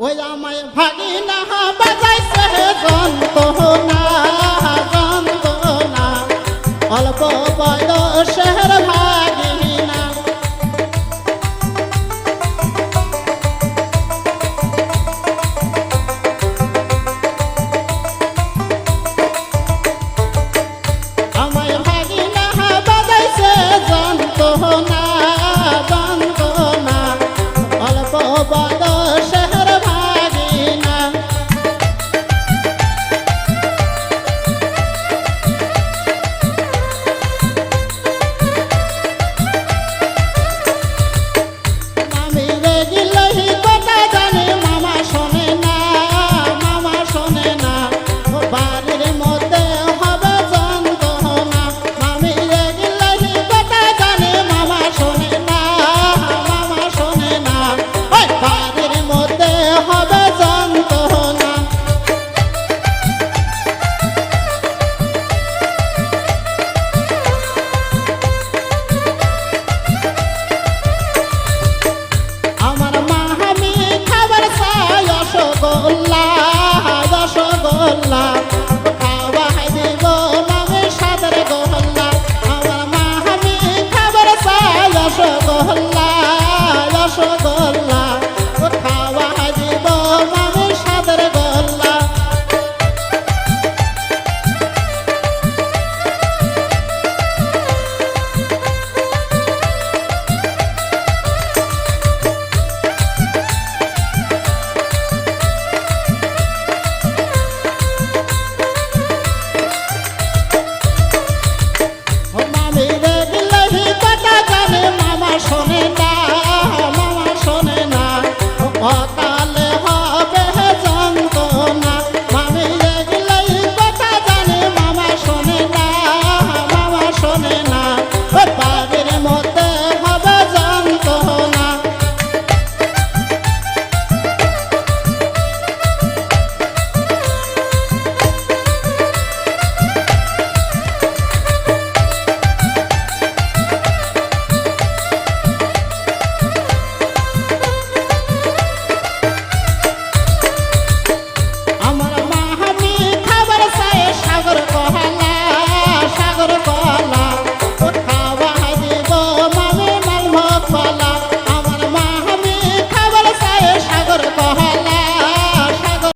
ওই আমায় ভাগি না বাজাইছে যন্ত্রণা যন্ত্রণা। অল্প গোহল্লা আমার মা আমি খাবার চাই রসগোহল্লা